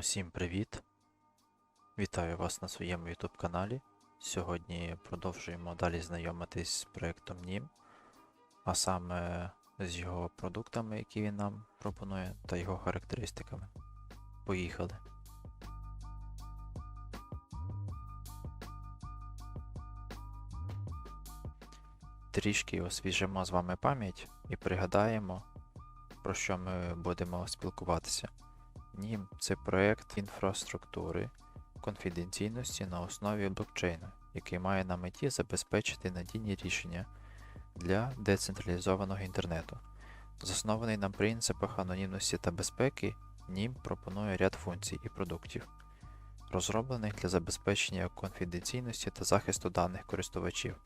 Усім привіт! Вітаю вас на своєму YouTube каналі. Сьогодні продовжуємо далі знайомитись з проєктом NIM, а саме з його продуктами, які він нам пропонує, та його характеристиками. Поїхали! Трішки освіжимо з вами пам'ять і пригадаємо, про що ми будемо спілкуватися. NIM – це проєкт інфраструктури конфіденційності на основі блокчейну, який має на меті забезпечити надійні рішення для децентралізованого інтернету. Заснований на принципах анонімності та безпеки, NIM пропонує ряд функцій і продуктів, розроблених для забезпечення конфіденційності та захисту даних користувачів.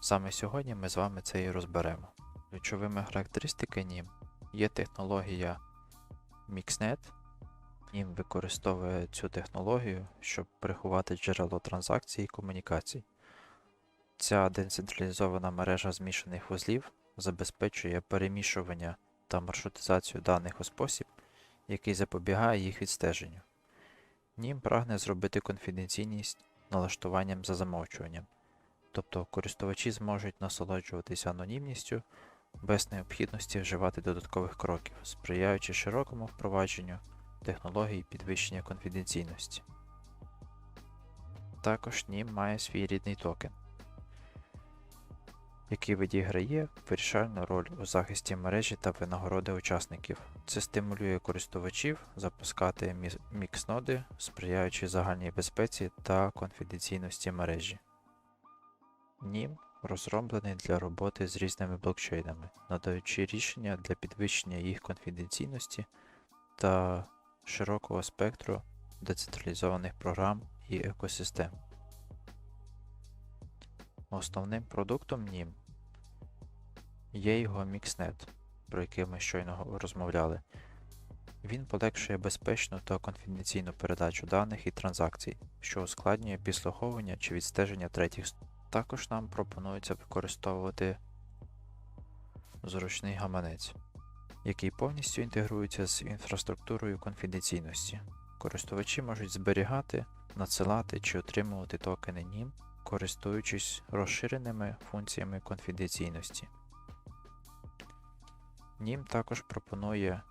Саме сьогодні ми з вами це і розберемо. Ключовими характеристиками NIM є технологія MixNet, NIM використовує цю технологію, щоб приховати джерело транзакцій і комунікацій. Ця децентралізована мережа змішаних вузлів забезпечує перемішування та маршрутизацію даних у спосіб, який запобігає їх відстеженню. NIM прагне зробити конфіденційність налаштуванням за замовчуванням, тобто користувачі зможуть насолоджуватися анонімністю без необхідності вживати додаткових кроків, сприяючи широкому впровадженню технологій підвищення конфіденційності. Також NIM має свій рідний токен, який відіграє вирішальну роль у захисті мережі та винагороди учасників. Це стимулює користувачів запускати мікс-ноди, сприяючи загальній безпеці та конфіденційності мережі. NIM розроблений для роботи з різними блокчейнами, надаючи рішення для підвищення їх конфіденційності та широкого спектру децентралізованих програм і екосистем. Основним продуктом NIM є його MixNet, про який ми щойно розмовляли. Він полегшує безпечну та конфіденційну передачу даних і транзакцій, що ускладнює підслуховування чи відстеження третіх. Також нам пропонується використовувати зручний гаманець який повністю інтегрується з інфраструктурою конфіденційності. Користувачі можуть зберігати, надсилати чи отримувати токени NIM, користуючись розширеними функціями конфіденційності. NIM також пропонує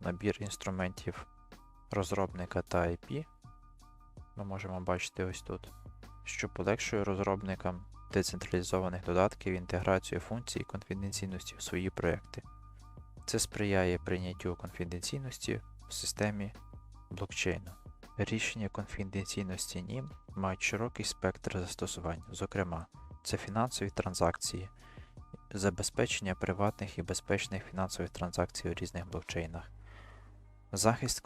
набір інструментів розробника та IP. Ми можемо бачити ось тут, що полегшує розробникам децентралізованих додатків інтеграцію функцій конфіденційності в свої проекти. Це сприяє прийняттю конфіденційності в системі блокчейну. Рішення конфіденційності NIM мають широкий спектр застосувань, зокрема, це фінансові транзакції, забезпечення приватних і безпечних фінансових транзакцій у різних блокчейнах, захист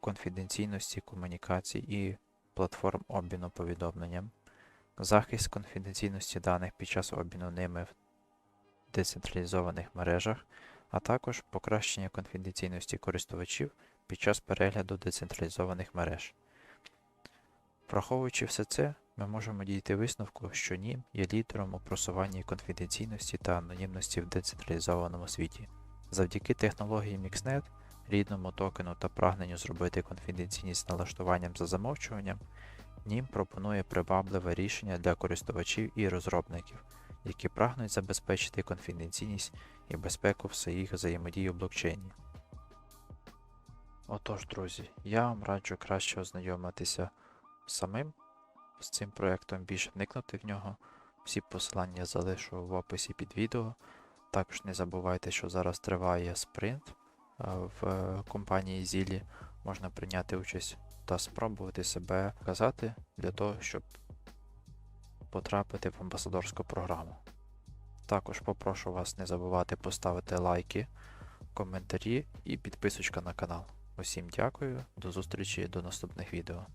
конфіденційності комунікацій і платформ обміну повідомленням, захист конфіденційності даних під час обміну ними в децентралізованих мережах а також покращення конфіденційності користувачів під час перегляду децентралізованих мереж. Враховуючи все це, ми можемо дійти висновку, що NIM є лідером у просуванні конфіденційності та анонімності в децентралізованому світі. Завдяки технології MixNet, рідному токену та прагненню зробити конфіденційність налаштуванням за замовчуванням, NIM пропонує привабливе рішення для користувачів і розробників, які прагнуть забезпечити конфіденційність і безпеку в своїх взаємодії у блокчейні. Отож, друзі, я вам раджу краще ознайомитися самим з цим проєктом, більше вникнути в нього. Всі посилання залишу в описі під відео. Також не забувайте, що зараз триває спринт е, в е, компанії Zilli. Можна прийняти участь та спробувати себе показати для того, щоб потрапити в амбасадорську програму. Також попрошу вас не забувати поставити лайки, коментарі і підписочка на канал. Усім дякую, до зустрічі до наступних відео.